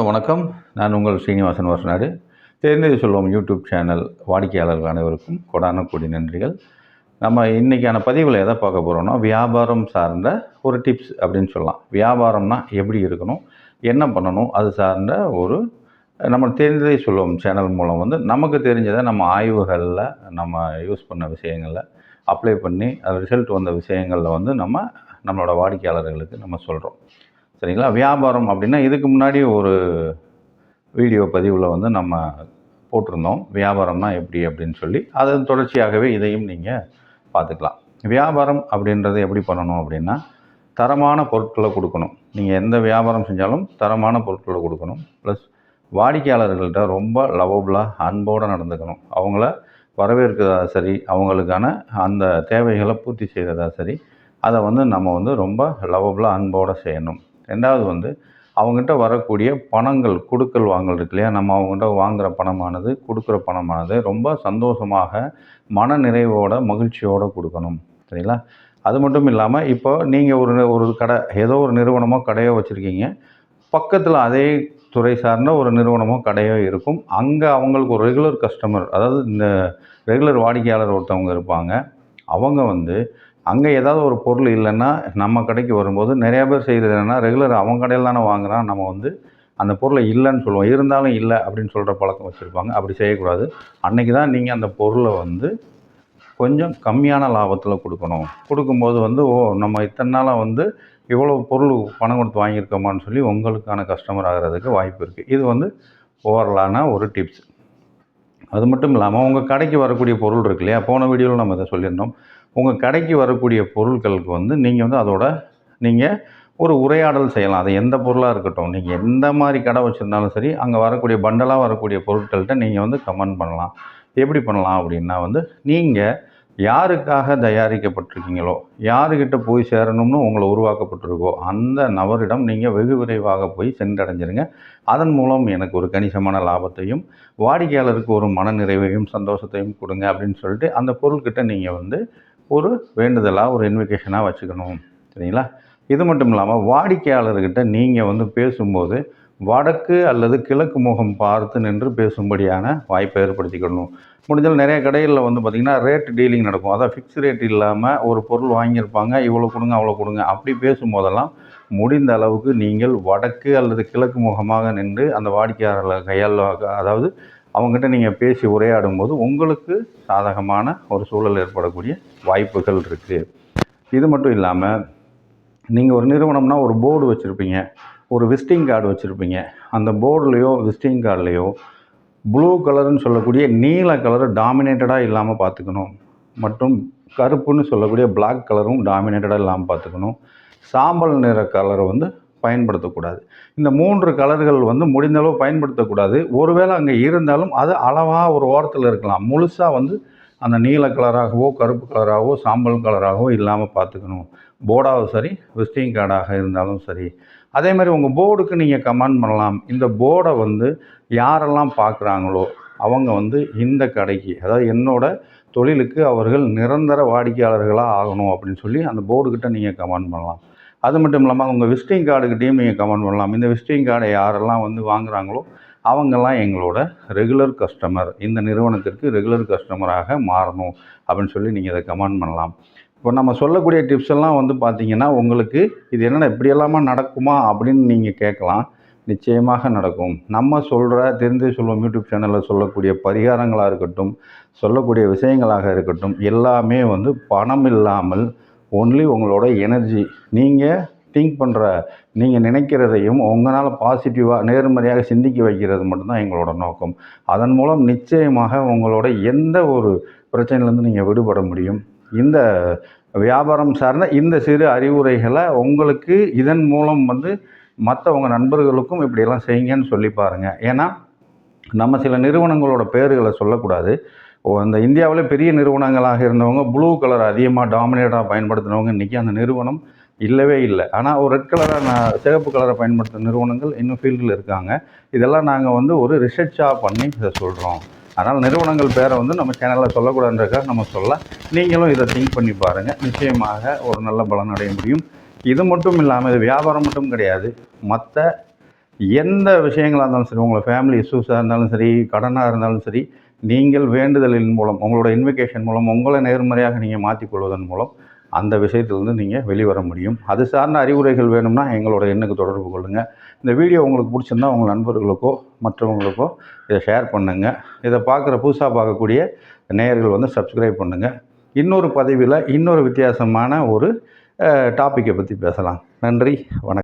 வணக்கம். நான் உங்கள் ஸ்ரீனிவாசன் வருஷனாடு தெரிந்தது சொல்வோம் யூடியூப் சேனல் வாடிக்கையாளர்கள் அனைவருக்கும் கொடான கொடி நன்றிகள். நம்ம இன்றைக்கான பதிவில் எதை பார்க்க போகிறோம்னா வியாபாரம் சார்ந்த ஒரு டிப்ஸ் அப்படின்னு சொல்லலாம். வியாபாரம்னா எப்படி இருக்கணும் என்ன பண்ணணும் அது சார்ந்த ஒரு நம்ம தெரிந்ததை சொல்லுவோம் சேனல் மூலம் வந்து நமக்கு தெரிஞ்சதை நம்ம ஆய்வுகளில் நம்ம யூஸ் பண்ண விஷயங்களில் அப்ளை பண்ணி அது ரிசல்ட் வந்த விஷயங்களில் வந்து நம்ம நம்மளோட வாடிக்கையாளர்களுக்கு நம்ம சொல்கிறோம் சரிங்களா? வியாபாரம் அப்படின்னா இதுக்கு முன்னாடி ஒரு வீடியோ பதிவில் வந்து நம்ம போட்டிருந்தோம். வியாபாரம்னா எப்படி அப்படின்னு சொல்லி. அதன் தொடர்ச்சியாகவே இதையும் நீங்கள் பார்த்துக்கலாம். வியாபாரம் அப்படின்றது எப்படி பண்ணணும் அப்படின்னா தரமான பொருட்களை கொடுக்கணும். நீங்கள் எந்த வியாபாரம் செஞ்சாலும் தரமான பொருட்களை கொடுக்கணும். ப்ளஸ் வாடிக்கையாளர்கள்ட்ட ரொம்ப லவபுளாக அன்போடு நடந்துக்கணும். அவங்கள வரவேற்கிறதா சரி அவங்களுக்கான அந்த தேவைகளை பூர்த்தி செய்கிறதா சரி அதை வந்து நம்ம வந்து ரொம்ப லவபுளாக அன்போடு செய்யணும். ரெண்டாவது வந்து அவங்ககிட்ட வரக்கூடிய பணங்கள் கொடுக்கல் வாங்கல் இருக்கு இல்லையா? நம்ம அவங்ககிட்ட வாங்குகிற பணமானது கொடுக்குற பணமானது ரொம்ப சந்தோஷமாக மன நிறைவோட மகிழ்ச்சியோடு கொடுக்கணும். சரிங்களா? அது மட்டும் இல்லாமல் இப்போ நீங்கள் ஒரு ஒரு கடை ஏதோ ஒரு நிறுவனமோ கடையோ வச்சுருக்கீங்க. பக்கத்தில் அதே துறை சார்ந்த ஒரு நிறுவனமோ கடையோ இருக்கும். அங்கே அவங்களுக்கு ஒரு ரெகுலர் கஸ்டமர் அதாவது இந்த ரெகுலர் வாடிக்கையாளர் ஒருத்தவங்க இருப்பாங்க. அவங்க வந்து அங்கே ஏதாவது ஒரு பொருள் இல்லைன்னா நம்ம கடைக்கு வரும்போது நிறையா பேர் செய்கிறது என்னென்னா ரெகுலர் அவங்க கடையில் தானே வாங்குகிறான் நம்ம வந்து அந்த பொருளை இல்லைன்னு சொல்லுவோம். இருந்தாலும் இல்லை அப்படின்னு சொல்கிற பழக்கம் வச்சுருப்பாங்க. அப்படி செய்யக்கூடாது. அன்றைக்கி தான் நீங்கள் அந்த பொருளை வந்து கொஞ்சம் கம்மியான லாபத்தில் கொடுக்கணும். கொடுக்கும்போது வந்து ஓ நம்ம இத்தனை நாளாக வந்து இவ்வளோ பொருள் பணம் கொடுத்து வாங்கியிருக்கோமான்னு சொல்லி உங்களுக்கான கஸ்டமர் ஆகிறதுக்கு வாய்ப்பு இருக்குது இது வந்து ஓவரலான ஒரு டிப்ஸ் அது மட்டும் இல்லாமல் உங்கள் கடைக்கு வரக்கூடிய பொருள் இருக்கு இல்லையா? போன வீடியோவில் நம்ம இதை சொல்லியிருந்தோம். உங்கள் கடைக்கு வரக்கூடிய பொருட்களுக்கு வந்து நீங்கள் வந்து அதோட நீங்கள் ஒரு உரையாடல் செய்யலாம். அது எந்த பொருளாக இருக்கட்டும். நீங்கள் எந்த மாதிரி கடை வச்சுருந்தாலும் சரி அங்கே வரக்கூடிய பண்டலாக வரக்கூடிய பொருட்கள்கிட்ட நீங்கள் வந்து கமெண்ட் பண்ணலாம். எப்படி பண்ணலாம் அப்படின்னா வந்து நீங்கள் யாருக்காக தயாரிக்கப்பட்டிருக்கீங்களோ யாருக்கிட்ட போய் சேரணும்னு உங்களை உருவாக்கப்பட்டிருக்கோ அந்த நபரிடம் நீங்கள் வெகு விரைவாக போய் சென்றடைஞ்சிருங்க. அதன் மூலம் எனக்கு ஒரு கணிசமான லாபத்தையும் வாடிக்கையாளருக்கு ஒரு மன நிறைவையும் சந்தோஷத்தையும் கொடுங்க அப்படின்னு சொல்லிட்டு அந்த பொருள்கிட்ட நீங்கள் வந்து ஒரு வேண்டுதலாக ஒரு இன்விகேஷனாக வச்சுக்கணும். சரிங்களா? இது மட்டும் இல்லாமல் வாடிக்கையாளர்கிட்ட நீங்கள் வந்து பேசும்போது வடக்கு அல்லது கிழக்கு முகம் பார்த்து நின்று பேசும்படியான வாய்ப்பை ஏற்படுத்திக்கணும். முடிஞ்சால் நிறைய கடைகளில் வந்து பார்த்திங்கன்னா ரேட் டீலிங் நடக்கும். அதான் ஃபிக்ஸ் ரேட் இல்லாமல் ஒரு பொருள் வாங்கியிருப்பாங்க இவ்வளோ கொடுங்க அவ்வளோ கொடுங்க அப்படி பேசும்போதெல்லாம் முடிந்த அளவுக்கு நீங்கள் வடக்கு அல்லது கிழக்கு முகமாக நின்று அந்த வாடிக்கையாளர்களை கையால் அதாவது அவங்ககிட்ட நீங்கள் பேசி உரையாடும் போது உங்களுக்கு சாதகமான ஒரு சூழல் ஏற்படக்கூடிய வாய்ப்புகள் இருக்குது இது மட்டும் இல்லாமல் நீங்கள் ஒரு நிறுவனம்னா ஒரு போர்டு வச்சுருப்பீங்க. ஒரு விசிட்டிங் கார்டு வச்சுருப்பீங்க. அந்த போர்டுலேயோ விசிட்டிங் கார்டுலேயோ ப்ளூ கலர்னு சொல்லக்கூடிய நீல கலர் டாமினேட்டடாக இல்லாமல் பார்த்துக்கணும் மற்றும் கருப்புன்னு சொல்லக்கூடிய பிளாக் கலரும் டாமினேட்டடாக இல்லாமல் பார்த்துக்கணும் சாம்பல் நிற கலரை வந்து பயன்படுத்தக்கூடாது. இந்த மூன்று கலர்கள் வந்து முடிந்தளவு பயன்படுத்தக்கூடாது. ஒருவேளை அங்கே இருந்தாலும் அது அளவாக ஒரு ஓரத்தில் இருக்கலாம். முழுசாக வந்து அந்த நீல கலராகவோ கருப்பு கலராகவோ சாம்பல் கலராகவோ இல்லாமல் பார்த்துக்கணும். போர்டாகவும் சரி விசிட்டிங் கார்டாக இருந்தாலும் சரி. அதே மாதிரி உங்கள் போர்டுக்கு நீங்கள் கமெண்ட் பண்ணலாம். இந்த போர்டை வந்து யாரெல்லாம் பார்க்குறாங்களோ அவங்க வந்து இந்த கடைக்கு அதாவது என்னோட தொழிலுக்கு அவர்கள் நிரந்தர வாடிக்கையாளர்களாக ஆகணும் அப்படின்னு சொல்லி அந்த போர்டுக்கிட்ட நீங்கள் கமெண்ட் பண்ணலாம். அது மட்டும் இல்லாமல் உங்கள் விசிட்டிங் கார்டுக்கிட்டையும் நீங்கள் கமெண்ட் பண்ணலாம். இந்த விசிட்டிங் கார்டை யாரெல்லாம் வந்து வாங்குகிறாங்களோ அவங்கெல்லாம் எங்களோட ரெகுலர் கஸ்டமர் இந்த நிறுவனத்திற்கு ரெகுலர் கஸ்டமராக மாறணும் அப்படின்னு சொல்லி நீங்கள் இதை கமெண்ட் பண்ணலாம். இப்போ நம்ம சொல்லக்கூடிய டிப்ஸ் எல்லாம் வந்து பார்த்திங்கன்னா உங்களுக்கு இது என்னென்ன இப்படியெல்லாமா நடக்குமா அப்படின்னு நீங்கள் கேட்கலாம். நிச்சயமாக நடக்கும். நம்ம சொல்கிற தெரிந்து சொல்லுவோம் யூடியூப் சேனலில் சொல்லக்கூடிய பரிகாரங்களாக இருக்கட்டும் சொல்லக்கூடிய விஷயங்களாக இருக்கட்டும் எல்லாமே வந்து பணம் இல்லாமல் ஒன்லி உங்களோட எனர்ஜி நீங்கள் திங்க் பண்ணுற நீங்கள் நினைக்கிறதையும் உங்களால் பாசிட்டிவாக நேர்மறையாக சிந்திக்க வைக்கிறது மட்டும்தான் எங்களோட நோக்கம். அதன் மூலம் நிச்சயமாக உங்களோட எந்த ஒரு பிரச்சனையிலேருந்து நீங்கள் விடுபட முடியும். இந்த வியாபாரம் சார்ந்த இந்த சிறு அறிவுரைகளை உங்களுக்கு இதன் மூலம் வந்து மற்றவங்க நண்பர்களுக்கும் இப்படியெல்லாம் செய்யுங்கன்னு சொல்லி பாருங்கள் ஏன்னா நம்ம சில நிறுவனங்களோட பேர்களை சொல்லக்கூடாது. அந்த இந்தியாவில் பெரிய நிறுவனங்களாக இருந்தவங்க ப்ளூ கலர் அதிகமாக டாமினேட்டாக பயன்படுத்தினவங்க இன்றைக்கி அந்த நிறுவனம் இல்லவே இல்லை. ஆனால் ஒரு ரெட் கலராக நான் சிகப்பு கலரை பயன்படுத்தும் நிறுவனங்கள் இன்னும் ஃபீல்டில் இருக்காங்க. இதெல்லாம் நாங்கள் வந்து ஒரு ரிசர்ச்சாக பண்ணி இதை சொல்கிறோம் அதனால் நிறுவனங்கள் பேரை வந்து நம்ம சேனலில் சொல்லக்கூடாதுன்றக்காக நம்ம சொல்ல நீங்களும் இதை திங்க் பண்ணி பாருங்கள் நிச்சயமாக ஒரு நல்ல பலன் அடைய முடியும். இது மட்டும் இல்லாமல் இது வியாபாரம் மட்டும் கிடையாது. மற்ற எந்த விஷயங்களாக இருந்தாலும் சரி உங்களை ஃபேமிலி இஷ்யூஸாக இருந்தாலும் சரி கடனாக இருந்தாலும் சரி நீங்கள் வேண்டுதலின் மூலம் உங்களோட இன்விகேஷன் மூலம் உங்களை நேர்மறையாக நீங்கள் மாற்றிக்கொள்வதன் மூலம் அந்த விஷயத்திலிருந்து நீங்கள் வெளிவர முடியும். அது சார்ந்த அறிவுரைகள் வேணும்னா எங்களோட எண்ணுக்கு தொடர்பு கொள்ளுங்கள் இந்த வீடியோ உங்களுக்கு பிடிச்சிருந்தா உங்கள் நண்பர்களுக்கோ மற்றவங்களுக்கோ இதை ஷேர் பண்ணுங்கள் இதை பார்க்குற புதுசாக பார்க்கக்கூடிய நேயர்கள் வந்து சப்ஸ்கிரைப் பண்ணுங்கள் இன்னொரு பதிவில் இன்னொரு வித்தியாசமான ஒரு டாப்பிக்கை பற்றி பேசலாம். நன்றி வணக்கம்.